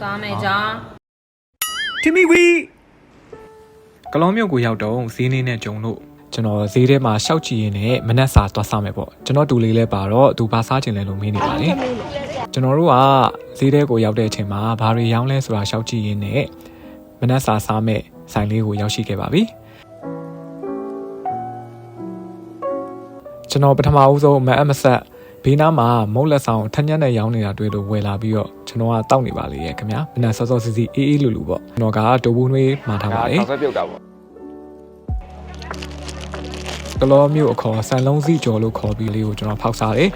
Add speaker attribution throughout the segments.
Speaker 1: စားမယ်ကြာ
Speaker 2: တီမီဝီကလောမြို့ကိုရောက်တော့ဈေးနေနဲ့ဂျုံလို့ကျွန်တော်ဈေးထဲမှာရှောက်ကြည့်ရင်းနဲ့မနက်စာသွားစားမယ်ပေါ့ကျွန်တော်တူလေးလဲပါတော့သူဘာစားချင်လဲလို့မေးနေပါလေကျွန်တော်တို့ကဈေးထဲကိုရောက်တဲ့အချိန်မှာဘာတွေရောင်းလဲဆိုတာရှောက်ကြည့်ရင်းနဲ့မနက်စာစားမဲ့ဆိုင်လေးကိုရောက်ရှိခဲ့ပါပြီကျွန်တော်ပထမဦးဆုံးမအပ်မဆက် ဘေးနားမှာမုတ်လက်ဆောင်ထက်ညက်နဲ့ရောင်းနေတာတွေ့လို့ဝယ်လာပြီးတော့ကျွန်တော်ကတောက်နေပါလေရဲ့ခင်ဗျာမနက်စောစောစီစီအေးအေးလူလူပေါ့ကျွန်တော်ကတိုဘူးနွေးမှာထားပါလေ
Speaker 3: ဆောက်ဆွဲပြုတ်တာပေါ့
Speaker 2: ကလောမျိုးအခေါ်ဆန်လုံးစီကျော်လို့ခေါ်ပြီးလေးကိုကျွန်တော်ဖောက်စားတယ်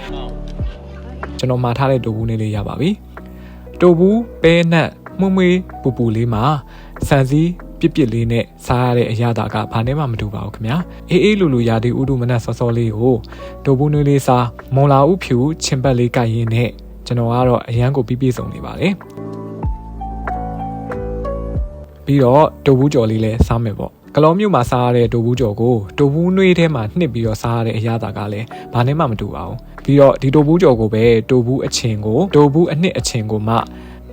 Speaker 2: ကျွန်တော်မှာထားတဲ့တိုဘူးလေးလေးရပါပြီတိုဘူးပဲနက်မှုမွေးပူပူလေးမှာဆန်စည်း ပြစ်ပြစ်လေးနဲ့စားရတဲ့အရာတာကဘာနဲ့မှမတူပါဘူးခင်ဗျာအေးအေးလူလူရာဒီဥဒုမနက်စောစောလေးကိုတိုဘူးနွေးလေးစားမွန်လာဥဖြူချင်ပတ်လေးကြိုက်ရင်းနဲ့ကျွန်တော်ကတော့အရန်ကိုပြပြစုံနေပါတယ်ပြီးတော့တိုဘူးကြော်လေးလည်းစားမယ်ပေါ့ကလောမျိုးမှာစားရတဲ့တိုဘူးကြော်ကိုတိုဘူးနှွေးထဲမှာနှစ်ပြီးတော့စားရတဲ့အရာတာကလည်းဘာနဲ့မှမတူပါဘူးပြီးတော့ဒီတိုဘူးကြော်ကိုပဲတိုဘူးအချင်ကိုတိုဘူးအနှစ်အချင်ကိုမှ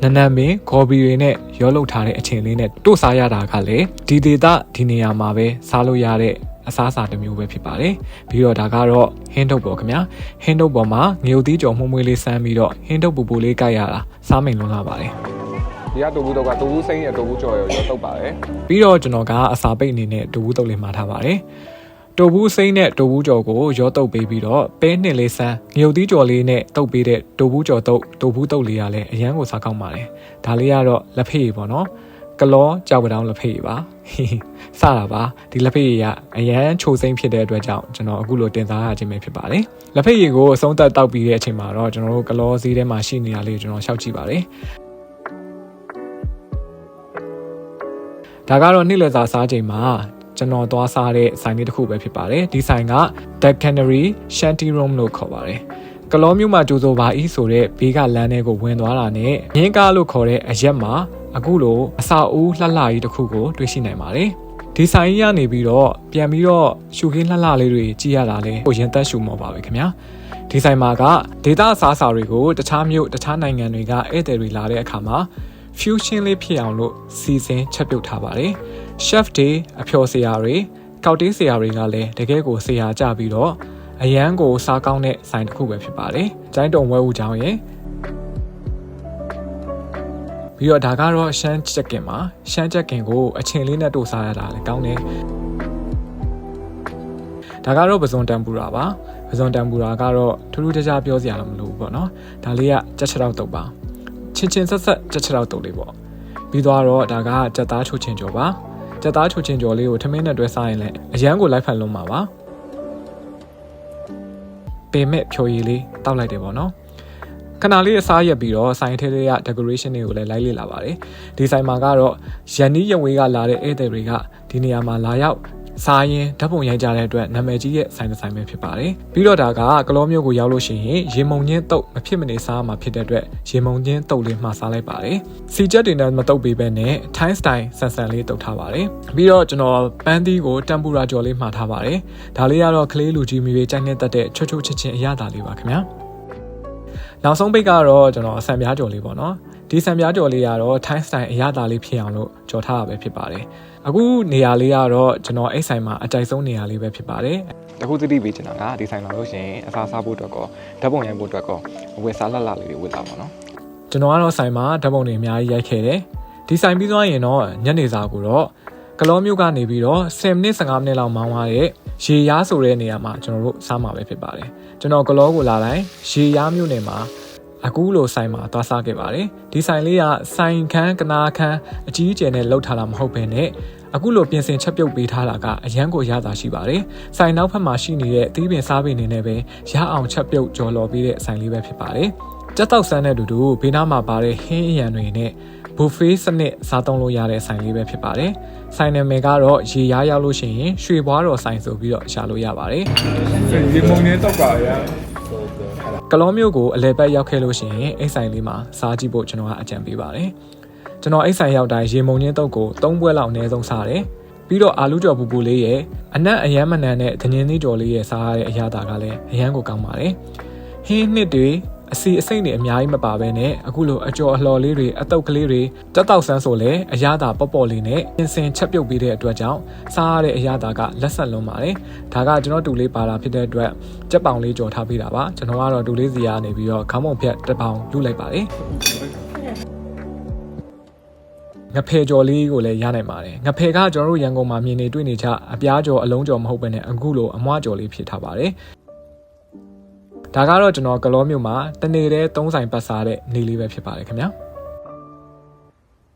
Speaker 2: နနမင်းဂေါ်ဘီတွေနဲ့ရောလုတ်ထားတဲ့အချိန်လေးနဲ့တို့စားရတာကလည်းဒီဒေတာဒီနေရာမှာပဲစားလို့ရတဲ့အစားအစာတစ်မျိုးပဲဖြစ်ပါတယ်ပြီးတော့ဒါကတော့ဟင်းတုပ်ပေါ့ခင်ဗျာဟင်းတုပ်ပေါ်မှာငရုတ်သီးကြော်မှုမွေးလေးစမ်းပြီးတော့ဟင်းတုပ်ပူပူလေးကြိုက်ရတာစားမိန်လုံးလာပါတယ်
Speaker 3: ဒီကတူဘူးတော့ကတူဘူးစိမ့်ရတူဘူးကြော်ရရောတုတ်ပါတယ်
Speaker 2: ပြီးတော့ကျွန်တော်ကအစာပိတ်အနေနဲ့တူဘူးတုပ်လေးမှာထားပါတယ် တူဘူးစိမ့်နဲ့တူဘူးကြော်ကိုရောတုပ်ပေးပြီးတော့ပဲနှစ်လေးစမ်းငရုတ်သီးကြော်လေးနဲ့တုပ်ပေးတဲ့တူဘူးကြော်တုပ်တူဘူးတုပ်လေးကလည်းအရန်ကိုစားကောင်းပါတယ်ဒါလေးကတော့လက်ဖေးရပေါ့နော်ကလောကြောက်ပတောင်းလက်ဖေးရပါစတာပါဒီလက်ဖေးရကအရန်ချိုစိမ့်ဖြစ်တဲ့အတွက်ကြောင့်ကျွန်တော်အခုလိုတင်စားရခြင်းပဲဖြစ်ပါတယ်လက်ဖေးရကိုအဆုံးသက်တောက်ပြီးတဲ့အချိန်မှာတော့ကျွန်တော်တို့ကလောဈေးထဲမှာရှိနေတာလေးကိုကျွန်တော်ရှောက်ကြည့်ပါတယ်ဒါကတော့နေ့လည်စာစားချိန်မှာ ကျွန်တော်သွားစားတဲ့ဆိုင်လေးတစ်ခုပဲဖြစ်ပါတယ်ဒီဆိုင်က The Canary Shanty Room လို့ခေါ်ပါတယ်ကလောမျိုးမှာကြိုးစိုးပါဤဆိုတဲ့ဘေးကလမ်းထဲကိုဝင်သွားတာနဲ့မြင်းကားလို့ခေါ်တဲ့အရက်မှာအခုလိုအစာအိုးလှလှကြီးတစ်ခုကိုတွေ့ရှိနိုင်ပါတယ်ဒီဆိုင်ကြီးကနေပြီးတော့ပြန်ပြီးတော့ရှုခင်းလှလှလေးတွေကြည့်ရတာလဲကိုရင်သက်ရှုမောပါပဲခင်ဗျာဒီဆိုင်မှာကဒေတာအစားအစာတွေကိုတခြားမြို့တခြားနိုင်ငံတွေကဧည့်သည်တွေလာတဲ့အခါမှာ fusion လေးဖြစ်အောင်လို့စီစဉ်ချက်ပြုတ်ထားပါတယ် chef တွေအဖျော်ဆရာတွေကောက်တေးဆရာတွေကလည်းတကယ်ကိုဆရာကြပြီးတော့အရန်ကိုစားကောင်းတဲ့ဆိုင်တစ်ခုပဲဖြစ်ပါတယ်။ကျိုင်းတုံဝဲဦးချောင်းရဲ့ပြီးတော့ဒါကတော့ရှမ်းချက်ကင်ပါရှမ်းချက်ကင်ကိုအချင်းလေးနဲ့တို့စားရတာလည်းကောင်းတယ်။ဒါကတော့ပဇွန်တန်ပူရာပါပဇွန်တန်ပူရာကတော့ထူးထူးခြားခြားပြောစရာတော့မလိုဘူးပေါ့နော်။ဒါလေးကကြက်ချတော့တုပ်ပါ ချင်းချင်းဆက်ဆက်ကြက်ချတော့တုပ်လေးပေါ့။ပြီးတော့ဒါကကြက်သားချိုချင်းကြော်ပါကြက်သားချိုချင်းကြော်လေးကိုထမင်းနဲ့တွဲစားရင်လည်းအရန်ကိုလိုက်ဖန်လုံးပါပါ။ပေမဲ့ဖြိုရည်လေးတောက်လိုက်တယ်ပေါ့နော်ခဏလေးအစားရက်ပြီးတော့ဆိုင်ထဲလေးက decoration တွေကိုလည်းလိုက်လေ့လာပါတယ်ဒီဆိုင်မှာကတော့ရန်နီးရဝေးကလာတဲ့ဧည့်သည်တွေကဒီနေရာမှာလာရောက် စားရင်ဓာတ်ပုံရိုက်ကြတဲ့အတွက်နာမည်ကြီးရဲ့ဆိုင်တစ်ဆိုင်ပဲဖြစ်ပါတယ်ပြီးတော့ဒါကကလောမျိုးကိုရောက်လို့ရှိရင်ရေမုံချင်းတုပ်မဖြစ်မနေစားမှာဖြစ်တဲ့အတွက်ရေမုံချင်းတုပ်လေးမှာစားလိုက်ပါတယ်စီချက်တွေနဲ့မတုပ်ပေးဘဲနဲ့ Thai style ဆန်ဆန်လေးတုပ်ထားပါတယ်ပြီးတော့ကျွန်တော်ပန်းသီးကိုတမ်ပူရာကြော်လေးမှာထားပါတယ်ဒါလေးကတော့ကလေးလူကြီးမိပဲကြိုက်နေတတ်တဲ့ချွတ်ချွတ်ချစ်ချင်းအရသာလေးပါခင်ဗျာနောက်ဆုံးပိတ်ကတော့ကျွန်တော်ဆံပြားကြော်လေးပေါ့နော် ဒီဆံပြားကြော်လေးကတော့ Thai style အရသာလေးဖြစ်အောင်လို့ကြော်ထားတာပဲဖြစ်ပါတယ်အခုနေရာလေးကတော့ကျွန်တော်အိတ်ဆိုင်မှာအကြိုက်ဆုံးနေရာလေးပဲဖြစ်ပါတယ်
Speaker 3: တခုသတိပေးချင်တာကဒီဆိုင်လာလို့ရှိရင်အစားစားဖို့အတွက်ကောဓာတ်ပုံရိုက်ဖို့အတွက်ကောဝယ်စားလက်လာလေးတွေဝယ်လာပါတော့
Speaker 2: ကျွန်တော်ကတော့ဆိုင်မှာဓာတ်ပုံတွေအများကြီးရိုက်ခဲ့တယ်ဒီဆိုင်ပြီးသွားရင်တော့ညနေစာကိုတော့ကလောမျိုးကနေပြီးတော့10မိနစ်15မိနစ်လောက်မောင်းသွားတဲ့ရေရားဆိုတဲ့နေရာမှာကျွန်တော်တို့စားမှာပဲဖြစ်ပါတယ်ကျွန်တော်ကလောကိုလာတိုင်းရေရားမျိုးနယ်မှာ အခုလိုဆိုင်မှာသွားစားခဲ့ပါတယ်ဒီဆိုင်လေးကဆိုင်ခန်းကနာခန်းအကြီးအကျယ်နဲ့လှုပ်ထားတာမဟုတ်ဘဲနဲ့အခုလိုပြင်ဆင်ချက်ပြုတ်ပေးထားတာကအရန်ကိုရတာရှိပါတယ်။ဆိုင်နောက်ဖက်မှာရှိနေတဲ့အသီးပင်စားပင်တွေနဲ့ပဲရအောင်ချက်ပြုတ်ကြော်လော်ပေးတဲ့ဆိုင်လေးပဲဖြစ်ပါတယ်။ကြက်တောက်ဆန်းတဲ့တူတူဘေးနားမှာပါတဲ့ဟင်းအရံတွေနဲ့ဘူဖေးစနစ်စားသုံးလို့ရတဲ့ဆိုင်လေးပဲဖြစ်ပါတယ်။ဆိုင်နာမည်ကတော့ရေရားရောက်လို့ရှိရင်ရွှေဘွားတော်ဆိုင်ဆိုပြီးတော့ရှာလို့ရပါတယ်
Speaker 3: ရေမုံနေတော့ပါရ။
Speaker 2: ကလောမျိုးကိုအလဲပတ်ရောက်ခဲ့လို့ရှိရင်အိတ်ဆိုင်လေးမှာစားကြည့်ဖို့ကျွန်တော်ကအကြံပေးပါတယ်။ကျွန်တော်အိတ်ဆိုင်ရောက်တိုင်းရေမုံချင်းတုပ်ကို၃ပွဲလောက်အနည်းဆုံးစားတယ်။ပြီးတော့အာလူကြော်ပူပူလေးရဲ့အနက်အယမ်းမနန်နဲ့ဒညင်းသေးကြော်လေးရဲ့စားရတဲ့အရာတာကလည်းအယမ်းကိုကောင်းပါတယ်။ဟင်းနှစ်တွေ အစီအစိမ့်တွေအများကြီးမပါဘဲနဲ့အခုလိုအကျော်အလှော်လေးတွေအတုပ်ကလေးတွေတက်တောက်ဆန်းဆိုလဲအရသာပေါ့ပေါ့လေးနဲ့ပြင်ဆင်ချက်ပြုတ်ပေးတဲ့အတွက်ကြောင့်စားရတဲ့အရသာကလက်ဆက်လွန်ပါတယ်ဒါကကျွန်တော်တူလေးပါတာဖြစ်တဲ့အတွက်ကြက်ပောင်လေးကြော်ထားပေးတာပါကျွန်တော်ကတော့တူလေးစီကနေပြီးတော့ခေါင်းပုံဖြတ်တစ်ပောင်လူလိုက်ပါတယ်ငဖယ်ကြော်လေးကိုလည်းရနိုင်ပါတယ်ငဖယ်ကကျွန်တော်တို့ရန်ကုန်မှာမြင်နေတွေ့နေကြအပြားကြော်အလုံးကြော်မဟုတ်ဘဲနဲ့အခုလိုအမွှကြော်လေးဖြစ်ထားပါတယ် ဒါကတော့ကျွန်တော်ကလောမျိုးမှာတနေ့တည်းသုံးဆိုင်ပတ်စားတဲ့နေလေးပဲဖြစ်ပါတယ်ခင်ဗျာ